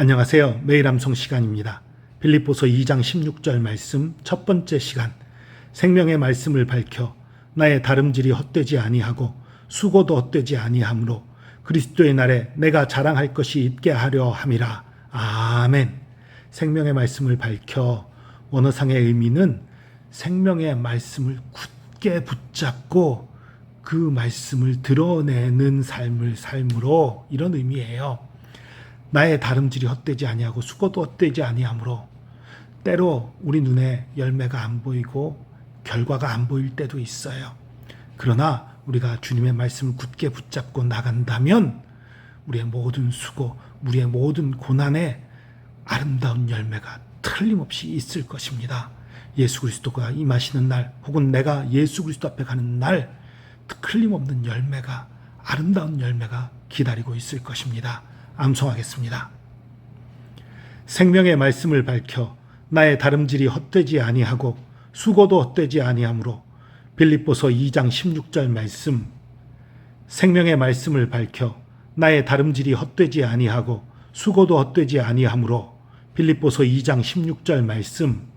안녕하세요. 매일 암송 시간입니다. 빌립보서 2장 16절 말씀 첫 번째 시간. 생명의 말씀을 밝혀 나의 다름질이 헛되지 아니하고 수고도 헛되지 아니하므로 그리스도의 날에 내가 자랑할 것이 있게 하려 함이라. 아멘. 생명의 말씀을 밝혀 원어상의 의미는 생명의 말씀을 굳게 붙잡고 그 말씀을 드러내는 삶을 삶으로 이런 의미예요. 나의 다름질이 헛되지 아니하고 수고도 헛되지 아니하므로 때로 우리 눈에 열매가 안 보이고 결과가 안 보일 때도 있어요. 그러나 우리가 주님의 말씀을 굳게 붙잡고 나간다면 우리의 모든 수고, 우리의 모든 고난에 아름다운 열매가 틀림없이 있을 것입니다. 예수 그리스도가 임하시는 날, 혹은 내가 예수 그리스도 앞에 가는 날, 틀림없는 열매가, 아름다운 열매가 기다리고 있을 것입니다. 암송하겠습니다. 생명의 말씀을 밝혀 나의 다름질이 헛되지 아니하고 수고도 헛되지 아니하므로 빌립보서 2장 16절 말씀 생명의 말씀을 밝혀 나의 다름질이 헛되지 아니하고 수고도 헛되지 아니하므로 빌립보서 2장 16절 말씀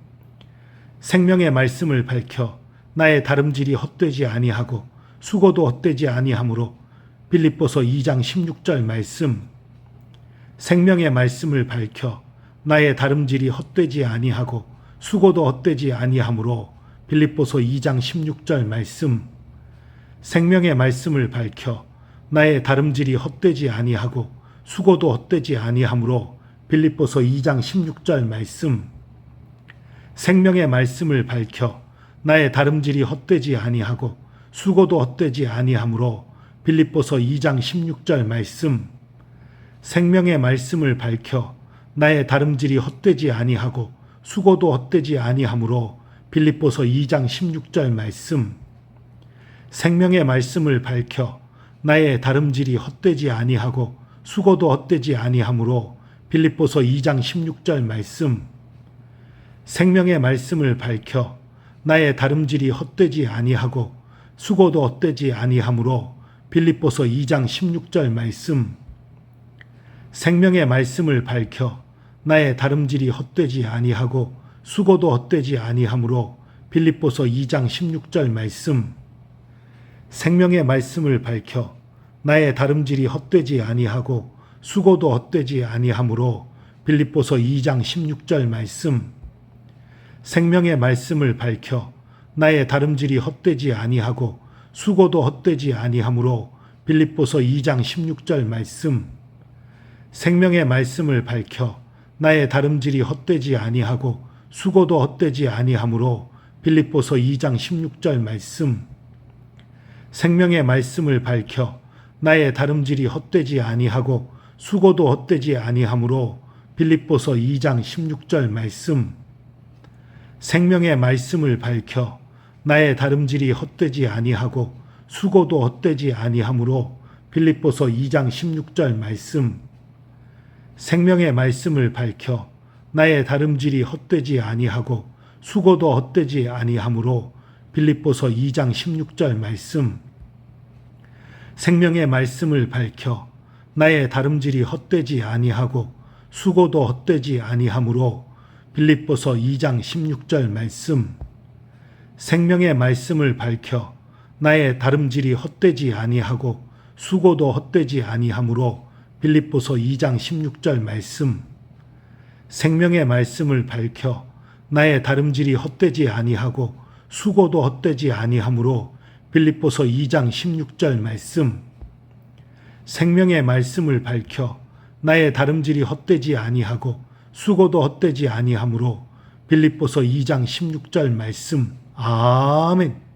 생명의 말씀을 밝혀 나의 다름질이 헛되지 아니하고 수고도 헛되지 아니하므로 빌립보서 2장 16절 말씀 생명의 말씀을 밝혀 나의 다름질이 헛되지 아니하고 수고도 헛되지 아니하므로 빌립보서 2장 16절 말씀 생명의 말씀을 밝혀 나의 다름질이 헛되지 아니하고 수고도 헛되지 아니하므로 빌립보서 2장 16절 말씀 생명의 말씀을 밝혀 나의 다름질이 헛되지 아니하고 수고도 헛되지 아니하므로 빌립보서 2장 16절 말씀 생명의 말씀을 밝혀 나의 다름질이 헛되지 아니하고 수고도 헛되지 아니하므로 빌립보서 2장 16절 말씀. 생명의 말씀을 밝혀 나의 다름질이 헛되지 아니하고 수고도 헛되지 아니하므로 빌립보서 2장 16절 말씀. 생명의 말씀을 밝혀 나의 다름질이 헛되지 아니하고 수고도 헛되지 아니하므로 빌립보서 2장 16절 말씀 생명의 말씀을 밝혀 나의 다름질이 헛되지 아니하고 수고도 헛되지 아니하므로 빌립보서 2장 16절 말씀. 생명의 말씀을 밝혀 나의 다름질이 헛되지 아니하고 수고도 헛되지 아니하므로 빌립보서 2장 16절 말씀. 생명의 말씀을 밝혀 나의 다름질이 헛되지 아니하고 수고도 헛되지 아니하므로 빌립보서 2장 16절 말씀 생명의 말씀을 밝혀 나의 다름질이 헛되지 아니하고 수고도 헛되지 아니하므로 빌립보서 2장 16절 말씀. 생명의 말씀을 밝혀 나의 다름질이 헛되지 아니하고 수고도 헛되지 아니하므로 빌립보서 2장 16절 말씀. 생명의 말씀을 밝혀 나의 다름질이 헛되지 아니하고 수고도 헛되지 아니하므로 빌립보서 2장 16절 말씀 생명의 말씀을 밝혀 나의 다름질이 헛되지 아니하고 수고도 헛되지 아니하므로 빌립보서 2장 16절 말씀. 생명의 말씀을 밝혀 나의 다름질이 헛되지 아니하고 수고도 헛되지 아니하므로 빌립보서 2장 16절 말씀. 생명의 말씀을 밝혀 나의 다름질이 헛되지 아니하고 수고도 헛되지 아니하므로 빌립보서 2장 16절 말씀. 생명의 말씀을 밝혀 나의 다름질이 헛되지 아니하고 수고도 헛되지 아니하므로 빌립보서 2장 16절 말씀. 생명의 말씀을 밝혀 나의 다름질이 헛되지 아니하고 수고도 헛되지 아니하므로 빌립보서 2장 16절 말씀. 아멘